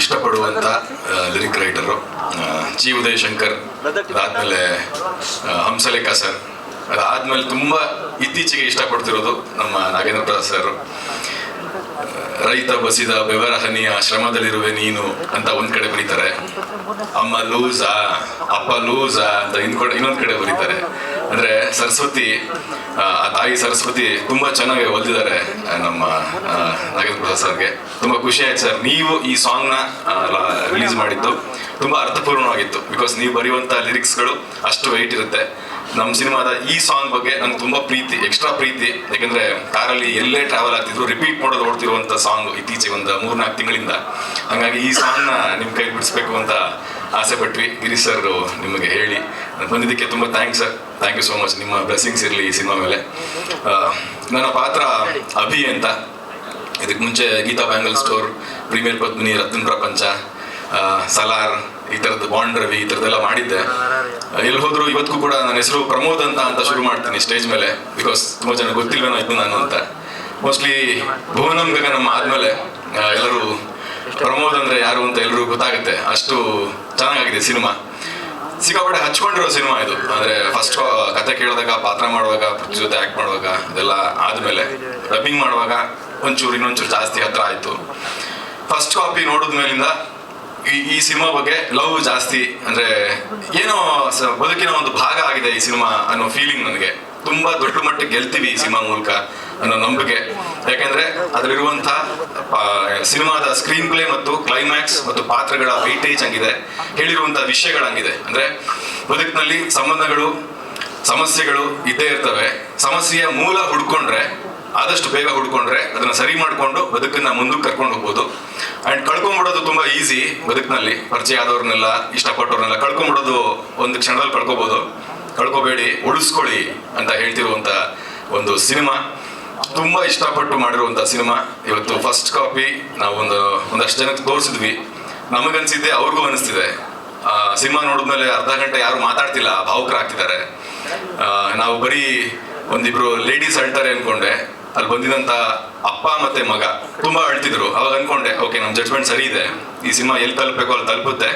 ಇಷ್ಟಪಡುವಂಥ lyric writer G Uday Shankar ಅದಾದಮೇಲೆ Hamsalekha sir. ಅದಾದಮೇಲೆ ತುಂಬ ಇತ್ತೀಚೆಗೆ ಇಷ್ಟಪಡ್ತಿರೋದು ನಮ್ಮ ನಾಗೇಂದ್ರ ಪ್ರಸಾದ್ ಸರ್. ರೈತ ಬಸಿದ ಬೆವರ ಹನಿಯ ಶ್ರಮದಲ್ಲಿರುವೆ ನೀನು ಅಂತ ಒಂದ್ ಕಡೆ ಬರೀತಾರೆ. ಅಮ್ಮ ಲೂಸಾ, ಅಪ್ಪ ಲೂಸಾ ಅಂತ ಇನ್ಕೊಡ ಇನ್ನೊಂದ್ ಕಡೆ ಬರೀತಾರೆ. ಅಂದ್ರೆ ಸರಸ್ವತಿ, ಆ ತಾಯಿ ಸರಸ್ವತಿ ತುಂಬಾ ಚೆನ್ನಾಗಿ ಓದಿದ್ದಾರೆ ನಮ್ಮ ನಾಗೇಂದ್ರ ಪ್ರಸಾದ್ ಸರ್ಗೆ. ತುಂಬಾ ಖುಷಿ ಆಯ್ತು ಸರ್. ನೀವು ಈ ಸಾಂಗ್ನ ರಿಲೀಸ್ ಮಾಡಿದ್ದು ತುಂಬಾ ಅರ್ಥಪೂರ್ಣವಾಗಿತ್ತು ಬಿಕಾಸ್ ನೀವು ಬರೆಯುವಂತ ಲಿರಿಕ್ಸ್ಗಳು ಅಷ್ಟು ವೆಯ್ಟ್ ಇರುತ್ತೆ. ನಮ್ಮ ಸಿನಿಮಾದ ಈ ಸಾಂಗ್ ಬಗ್ಗೆ ನಂಗೆ ತುಂಬಾ ಪ್ರೀತಿ ಎಕ್ಸ್ಟ್ರಾ ಪ್ರೀತಿ. ಯಾಕಂದ್ರೆ ಕಾರಲ್ಲಿ ಎಲ್ಲೇ ಟ್ರಾವೆಲ್ ಆಗ್ತಿದ್ರು ರಿಪೀಟ್ ಮಾಡೋದು ಓಡ್ತಿರುವಂತ ಸಾಂಗ್ ಇತ್ತೀಚೆಗೆ ಒಂದು ಮೂರ್ನಾಲ್ಕು ತಿಂಗಳಿಂದ. ಹಾಗಾಗಿ ಈ ಸಾಂಗ್ನ ನಿಮ್ ಕೈ ಬಿಡಿಸ್ಬೇಕು ಅಂತ ಆಸೆ ಪಟ್ವಿ. ಗಿರೀಶ್ ಸರ್ ನಿಮಗೆ ಹೇಳಿ. ಬಂದಿದ್ದಕ್ಕೆ ತುಂಬಾ thanks sir thank you so much ನಿಮ್ಮ ಬ್ಲೆಸ್ಸಿಂಗ್ಸ್ ಇರಲಿ ಈ ಸಿನಿಮಾ ಮೇಲೆ. ನನ್ನ ಪಾತ್ರ ಅಭಿ ಅಂತ. ಇದಕ್ಕೆ ಮುಂಚೆ Geetha bangle store premier Padmini, Ratna Prapancha Salaar, ಈ ಥರದ್ದು ಬಾಂಡ್ ರವಿ, ಈ ಥರದ್ದೆಲ್ಲ ಮಾಡಿದ್ದೆ. ಎಲ್ಲಿ ಹೋದ್ರು ಇವತ್ತಿಗೂ ಕೂಡ ನನ್ನ ಹೆಸರು ಪ್ರಮೋದ್ ಅಂತ ಅಂತ ಶುರು ಮಾಡ್ತೀನಿ ಸ್ಟೇಜ್ ಮೇಲೆ ಬಿಕಾಸ್ ತುಂಬಾ ಜನ ಗೊತ್ತಿಲ್ವೇನೋ ಇದು ನಾನು ಅಂತ. ಮೋಸ್ಟ್ಲಿ ಭುವನಂ ಗಗನಂ ಆದ್ಮೇಲೆ ಎಲ್ಲರೂ ಪ್ರಮೋದ್ ಅಂದ್ರೆ ಯಾರು ಅಂತ ಎಲ್ಲರೂ ಗೊತ್ತಾಗುತ್ತೆ. ಅಷ್ಟು ಚೆನ್ನಾಗಿದೆ ಸಿನಿಮಾ ಸಿಕ್ಕಾಪಟ್ಟೆ ಹಚ್ಕೊಂಡಿರೋ ಸಿನಿಮಾ ಇದು. ಅಂದ್ರೆ ಫಸ್ಟ್ ಕತೆ ಕೇಳಿದಾಗ, ಪಾತ್ರ ಮಾಡುವಾಗ, ಜೊತೆ ಆಕ್ಟ್ ಮಾಡುವಾಗ ಇದೆಲ್ಲ ಆದ್ಮೇಲೆ ಡಬ್ಬಿಂಗ್ ಮಾಡುವಾಗ ಒಂಚೂರು ಇನ್ನೊಂಚೂರು ಜಾಸ್ತಿ ಹತ್ರ ಆಯ್ತು. ಫಸ್ಟ್ ಕಾಪಿ ನೋಡಿದ ಮೇಲಿಂದ ಈ ಈ ಸಿನಿಮಾ ಬಗ್ಗೆ ಲವ್ ಜಾಸ್ತಿ, ಅಂದ್ರೆ ಏನೋ ಬದುಕಿನ ಒಂದು ಭಾಗ ಆಗಿದೆ ಈ ಸಿನಿಮಾ ಅನ್ನೋ ಫೀಲಿಂಗ್ ನನಗೆ. ತುಂಬಾ ದೊಡ್ಡ ಮಟ್ಟಿಗೆ ಗೆಲ್ತೀವಿ ಈ ಸಿನಿಮಾ ಮೂಲಕ ಅನ್ನೋ ನಂಬಿಕೆ. ಯಾಕೆಂದ್ರೆ ಅದರಲ್ಲಿರುವಂತ ಸಿನಿಮಾದ ಸ್ಕ್ರೀನ್ ಪ್ಲೇ ಮತ್ತು ಕ್ಲೈಮ್ಯಾಕ್ಸ್ ಮತ್ತು ಪಾತ್ರಗಳ ವೈಟೇಜ್ ಹಂಗಿದೆ. ಹೇಳಿರುವಂತ ವಿಷಯಗಳಂಗಿದೆ ಅಂದ್ರೆ ಬದುಕಿನಲ್ಲಿ ಸಂಬಂಧಗಳು, ಸಮಸ್ಯೆಗಳು ಇದ್ದೇ ಇರ್ತವೆ. ಸಮಸ್ಯೆಯ ಮೂಲ ಹುಡ್ಕೊಂಡ್ರೆ, ಆದಷ್ಟು ಬೇಗ ಹುಡ್ಕೊಂಡ್ರೆ ಅದನ್ನ ಸರಿ ಮಾಡ್ಕೊಂಡು ಬದುಕನ್ನ ಮುಂದಕ್ಕೆ ಕರ್ಕೊಂಡು ಹೋಗ್ಬೋದು. ಅಂಡ್ ಕಳ್ಕೊಂಡ್ಬಿಡೋದು ತುಂಬಾ ಈಸಿ ಬದುಕಿನಲ್ಲಿ. ಪರಿಚಯ ಆದವ್ರನ್ನೆಲ್ಲ, ಇಷ್ಟಪಟ್ಟವ್ರನ್ನೆಲ್ಲ ಕಳ್ಕೊಂಡ್ಬಿಡೋದು ಒಂದು ಕ್ಷಣದಲ್ಲಿ ಕಳ್ಕೊಬೋದು. ಕಳ್ಕೊಬೇಡಿ, ಉಳಿಸ್ಕೊಳ್ಳಿ ಅಂತ ಹೇಳ್ತಿರುವಂತ ಒಂದು ಸಿನಿಮಾ. ತುಂಬಾ ಇಷ್ಟಪಟ್ಟು ಮಾಡಿರುವಂತ ಸಿನಿಮಾ. ಇವತ್ತು ಫಸ್ಟ್ ಕಾಪಿ ನಾವು ಒಂದು, ಒಂದಷ್ಟು ಜನಕ್ಕೆ ತೋರಿಸಿದ್ವಿ. ನಮಗನ್ಸಿದ್ದೆ, ಅವ್ರಿಗೂ ಅನಿಸ್ತಿದೆ. ಸಿನಿಮಾ ನೋಡಿದ್ಮೇಲೆ ಅರ್ಧ ಗಂಟೆ ಯಾರು ಮಾತಾಡ್ತಿಲ್ಲ ಭಾವುಕರಾಗ್ತಿದ್ದಾರೆ ನಾವು ಬರೀ ಒಂದಿಬ್ರು ಲೇಡೀಸ್ ಅಳ್ತಾರೆ ಅನ್ಕೊಂಡೆ. ಅಲ್ಲಿ ಬಂದಿದಂತ ಅಪ್ಪ ಮತ್ತೆ ಮಗ ತುಂಬಾ ಅಳ್ತಿದ್ರು. ಅವಾಗ ಅನ್ಕೊಂಡೆ, ಓಕೆ ನಮ್ಮ ಜಡ್ಜ್ಮೆಂಟ್ ಸರಿ ಇದೆ. ಈ ಸಿನಿಮಾ ಎಲ್ಲಿ ತಲುಪಬೇಕು, ಅಲ್ಲಿ ತಲುಪುತ್ತೆ.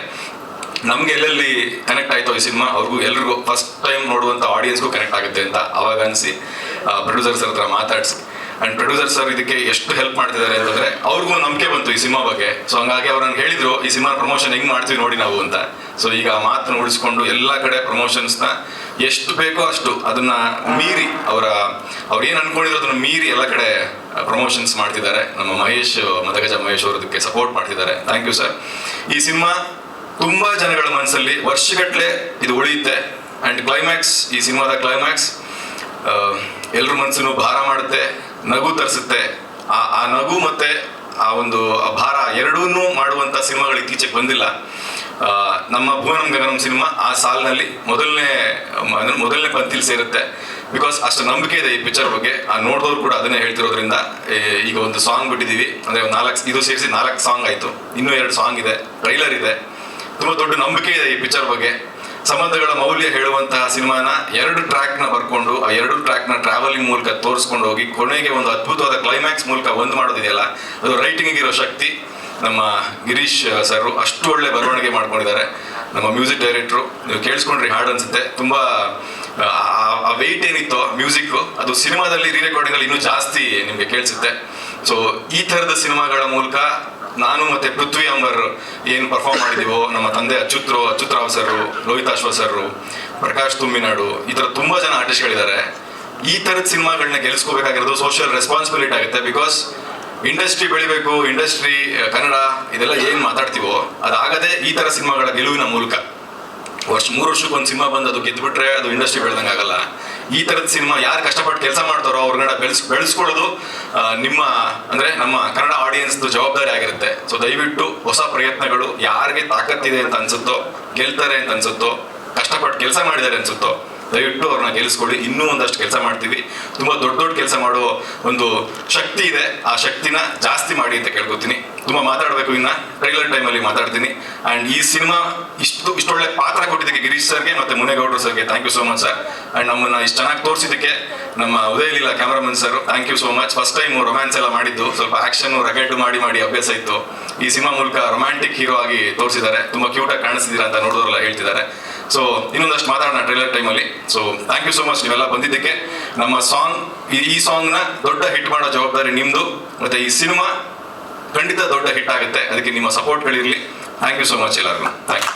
ನಮ್ಗೆ ಎಲ್ಲೆಲ್ಲಿ ಕನೆಕ್ಟ್ ಆಯ್ತು ಈ ಸಿನಿಮಾ, ಅವ್ರಿಗೂ ಎಲ್ರಿಗೂ ಫಸ್ಟ್ ಟೈಮ್ ನೋಡುವಂತ ಆಡಿಯನ್ಸ್ಗೂ ಕನೆಕ್ಟ್ ಆಗುತ್ತೆ ಅಂತ ಅವಾಗ ಅನ್ಸಿ. ಪ್ರೊಡ್ಯೂಸರ್ ಸರ್ ಹತ್ರ ಮಾತಾಡಿಸಿ. ಅಂಡ್ ಪ್ರೊಡ್ಯೂಸರ್ ಸರ್ ಇದಕ್ಕೆ ಎಷ್ಟು ಹೆಲ್ಪ್ ಮಾಡ್ತಿದ್ದಾರೆ ಅಂತಂದ್ರೆ, ಅವ್ರಿಗೂ ನಂಬಿಕೆ ಬಂತು ಈ ಸಿನಿಮಾ ಬಗ್ಗೆ. ಸೊ ಹಂಗಾಗಿ ಅವ್ರನ್ನ ಹೇಳಿದ್ರು, ಈ ಸಿನಿಮಾ ಪ್ರಮೋಷನ್ ಹೆಂಗ್ ಮಾಡ್ತೀವಿ ನೋಡಿ ನಾವು ಅಂತ. ಸೊ ಈಗ ಆ ಮಾತನ್ನ ಉಳಿಸ್ಕೊಂಡು ಎಲ್ಲಾ ಕಡೆ ಪ್ರಮೋಷನ್ಸ್ನ ಎಷ್ಟು ಬೇಕೋ ಅಷ್ಟು ಅದನ್ನ ಮೀರಿ ಅವರ, ಅವ್ರು ಏನ್ ಅನ್ಕೊಂಡಿದ್ರು ಅದನ್ನ ಮೀರಿ ಎಲ್ಲ ಕಡೆ ಪ್ರಮೋಷನ್ಸ್ ಮಾಡ್ತಿದ್ದಾರೆ. ನಮ್ಮ ಮಹೇಶ್, ಮದಗಜ ಮಹೇಶ್ ಅವರು ಸಪೋರ್ಟ್ ಮಾಡ್ತಿದ್ದಾರೆ. ಥ್ಯಾಂಕ್ ಯು ಸರ್ ಈ ಸಿನಿಮಾ ತುಂಬಾ ಜನಗಳ ಮನಸ್ಸಲ್ಲಿ ವರ್ಷಗಟ್ಲೆ ಇದು ಉಳಿಯುತ್ತೆ. ಅಂಡ್ ಕ್ಲೈಮ್ಯಾಕ್ಸ್ ಈ ಸಿನಿಮಾದ ಕ್ಲೈಮ್ಯಾಕ್ಸ್ ಎಲ್ಲರ ಮನಸ್ಸನ್ನು ಭಾರ ಮಾಡುತ್ತೆ, ನಗು ತರಿಸುತ್ತೆ. ಆ ಆ ನಗು ಮತ್ತೆ ಆ ಒಂದು ಭಾರ ಎರಡನ್ನೂ ಮಾಡುವಂತ ಸಿನಿಮಾಗಳು ಇತ್ತೀಚೆಗೆ ಬಂದಿಲ್ಲ. ನಮ್ಮ ಭುವನಂ ಗಗನಂ ಸಿನಿಮಾ ಆ ಸಾಲಿನಲ್ಲಿ ಮೊದಲನೇ ಮೊದಲನೇ ಪಂಕ್ತಿಲಿ ಸೇರುತ್ತೆ. ಬಿಕಾಸ್ ಅಷ್ಟು ನಂಬಿಕೆ ಇದೆ ಈ ಪಿಕ್ಚರ್ ಬಗ್ಗೆ. ಆ, ನೋಡಿದವ್ರು ಕೂಡ ಅದನ್ನೇ ಹೇಳ್ತಿರೋದ್ರಿಂದ ಈಗ ಒಂದು ಸಾಂಗ್ ಬಿಟ್ಟಿದ್ದೀವಿ. ಅಂದ್ರೆ ನಾಲ್ಕು, ಇದು ಸೇರಿಸಿ ನಾಲ್ಕು ಸಾಂಗ್ ಆಯ್ತು. ಇನ್ನೂ ಎರಡು ಸಾಂಗ್ ಇದೆ. ಟ್ರೈಲರ್ ಇದೆ. ತುಂಬಾ ದೊಡ್ಡ ನಂಬಿಕೆ ಇದೆ ಈ ಪಿಕ್ಚರ್ ಬಗ್ಗೆ. ಸಂಬಂಧಗಳ ಮೌಲ್ಯ ಹೇಳುವಂತಹ ಸಿನಿಮಾನ ಎರಡು ಟ್ರ್ಯಾಕ್ನ ಬರ್ಕೊಂಡು, ಆ ಎರಡು ಟ್ರ್ಯಾಕ್ನ ಟ್ರಾವೆಲಿಂಗ್ ಮೂಲಕ ತೋರಿಸ್ಕೊಂಡು ಹೋಗಿ, ಕೊನೆಗೆ ಒಂದು ಅದ್ಭುತವಾದ ಕ್ಲೈಮ್ಯಾಕ್ಸ್ ಮೂಲಕ ಒಂದು ಮಾಡೋದಿದೆಯಲ್ಲ, ಅದು ರೈಟಿಂಗ್ ಇರೋ ಶಕ್ತಿ. ನಮ್ಮ ಗಿರೀಶ್ ಸರ್ ಅಷ್ಟು ಒಳ್ಳೆ ಬರವಣಿಗೆ ಮಾಡ್ಕೊಂಡಿದ್ದಾರೆ. ನಮ್ಮ ಮ್ಯೂಸಿಕ್ ಡೈರೆಕ್ಟ್ರು ನೀವು ಕೇಳಿಸ್ಕೊಂಡ್ರಿ ಹಾಡು ಅನ್ಸುತ್ತೆ. ತುಂಬಾ, ಆ- ವೆಯ್ಟ್ ಏನಿತ್ತು ಮ್ಯೂಸಿಕ್ ಅದು ಸಿನಿಮಾದಲ್ಲಿ ರೀ ರೆಕಾರ್ಡಿಂಗ್ ಅಲ್ಲಿ ಇನ್ನೂ ಜಾಸ್ತಿ ನಿಮಗೆ ಕೇಳಿಸುತ್ತೆ. ಸೊ ಈ ತರದ ಸಿನಿಮಾಗಳ ಮೂಲಕ ನಾನು ಮತ್ತೆ ಪೃಥ್ವಿ ಅಂಬರ್ ಏನು ಪರ್ಫಾರ್ಮ್ ಮಾಡಿದೀವೋ, ನಮ್ಮ ತಂದೆ ಅಚ್ಯುತ್ರು, ಅಚ್ಯುತ್ರಾವ್ ಸರ್ ರೋಹಿತ್ ಅಶ್ವ ಸರ್ ಪ್ರಕಾಶ್ ತುಂಬಿನಾಡು, ಈ ಥರ ತುಂಬಾ ಜನ ಆರ್ಟಿಸ್ಟ್ಗಳಿದ್ದಾರೆ ಈ ತರದ ಸಿನಿಮಾಗಳನ್ನ ಗೆಲ್ಸ್ಕೋಬೇಕಾಗಿರೋದು ಸೋಷಿಯಲ್ ರೆಸ್ಪಾನ್ಸಿಬಿಲಿಟಿ ಆಗುತ್ತೆ ಬಿಕಾಸ್ ಇಂಡಸ್ಟ್ರಿ ಬೆಳಿಬೇಕು ಇಂಡಸ್ಟ್ರಿ ಕನ್ನಡ, ಇದೆಲ್ಲ ಏನು ಮಾತಾಡ್ತೀವೋ, ಅದಾಗದೆ ಈ ತರ ಸಿನಿಮಾಗಳ ಗೆಲುವಿನ ಮೂಲಕ. ವರ್ಷ ಮೂರು ವರ್ಷಕ್ಕೆ ಒಂದು ಸಿನಿಮಾ ಬಂದು ಅದು ಗೆದ್ಬಿಟ್ರೆ ಅದು ಇಂಡಸ್ಟ್ರಿ ಬೆಳೆದಂಗೆ ಆಗಲ್ಲ. ಈ ತರದ ಸಿನಿಮಾ ಯಾರು ಕಷ್ಟಪಟ್ಟು ಕೆಲಸ ಮಾಡ್ತಾರೋ ಅವ್ರನ್ನ ಬೆಳೆಸ್ ಬೆಳೆಸ್ಕೊಳ್ಳೋದು ನಿಮ್ಮ, ಅಂದ್ರೆ ನಮ್ಮ ಕನ್ನಡ ಆಡಿಯನ್ಸ್ ಜವಾಬ್ದಾರಿ ಆಗಿರುತ್ತೆ. ಸೊ ದಯವಿಟ್ಟು ಹೊಸ ಪ್ರಯತ್ನಗಳು ಯಾರಿಗೆ ತಾಕತ್ತಿದೆ ಅಂತ ಅನ್ಸುತ್ತೋ, ಗೆಲ್ತಾರೆ ಅಂತ ಅನ್ಸುತ್ತೋ, ಕಷ್ಟಪಟ್ಟು ಕೆಲಸ ಮಾಡಿದ್ದಾರೆ ಅನ್ಸುತ್ತೋ ದಯವಿಟ್ಟು ಅವ್ರನ್ನ ಗೆಲ್ಲಿಸ್ಕೊಳ್ಳಿ. ಇನ್ನೂ ಒಂದಷ್ಟು ಕೆಲಸ ಮಾಡ್ತೀವಿ. ತುಂಬ ದೊಡ್ಡ ದೊಡ್ಡ ಕೆಲಸ ಮಾಡೋ ಒಂದು ಶಕ್ತಿ ಇದೆ. ಆ ಶಕ್ತಿನ ಜಾಸ್ತಿ ಮಾಡಿ ಅಂತ ಕೇಳ್ಕೊತೀನಿ. ತುಂಬ ಮಾತಾಡಬೇಕು ಇನ್ನ. ರೆಗ್ಯುಲರ್ ಟೈಮಲ್ಲಿ ಮಾತಾಡ್ತೀನಿ. ಆ್ಯಂಡ್ ಈ ಸಿನಿಮಾ ಇಷ್ಟು, ಇಷ್ಟೊಳ್ಳೆ ಪಾತ್ರ ಕೊಟ್ಟಿದ್ದಕ್ಕೆ ಗಿರೀಶ್ ಸರ್ಗೆ ಮತ್ತೆ ಮುನೇಗೌಡರು ಸರ್ಗೆ thank you so much sir and ನಮ್ಮನ್ನ ಇಷ್ಟು ಚೆನ್ನಾಗಿ ತೋರಿಸಿದ್ದಕ್ಕೆ ನಮ್ಮ Udaya Leela cameraman sir thank you so much first time romance ಎಲ್ಲ ಮಾಡಿದ್ದು. ಸ್ವಲ್ಪ ಆಕ್ಷನ್ ರಗಡ್ ಮಾಡಿ ಮಾಡಿ ಅಭ್ಯಾಸ ಇತ್ತು. ಈ ಸಿನಿಮಾ ಮೂಲಕ ರೊಮ್ಯಾಂಟಿಕ್ ಹೀರೋ ಆಗಿ ತೋರಿಸಿದ್ದಾರೆ. ತುಂಬಾ ಕ್ಯೂಟ್ ಆಗಿ ಕಾಣಿಸ್ತಿದ್ದೀರಾ ಅಂತ ನೋಡೋರೆಲ್ಲ ಹೇಳ್ತಿದ್ದಾರೆ. ಸೊ ಇನ್ನೊಂದಷ್ಟು ಮಾತಾಡೋಣ ಟ್ರೈಲರ್ ಟೈಮಲ್ಲಿ so thank you so much ನೀವೆಲ್ಲ ಬಂದಿದ್ದಕ್ಕೆ. ನಮ್ಮ ಸಾಂಗ್ ಈ ಸಾಂಗ್ನ ದೊಡ್ಡ ಹಿಟ್ ಮಾಡೋ ಜವಾಬ್ದಾರಿ ನಿಮ್ದು. ಮತ್ತೆ ಈ ಸಿನಿಮಾ ಖಂಡಿತ ದೊಡ್ಡ ಹಿಟ್ ಆಗುತ್ತೆ. ಅದಕ್ಕೆ ನಿಮ್ಮ ಸಪೋರ್ಟ್ಗಳಿರಲಿ ಥ್ಯಾಂಕ್ ಯು ಸೋ ಮಚ್ ಎಲ್ಲರಿಗೂ. Thank you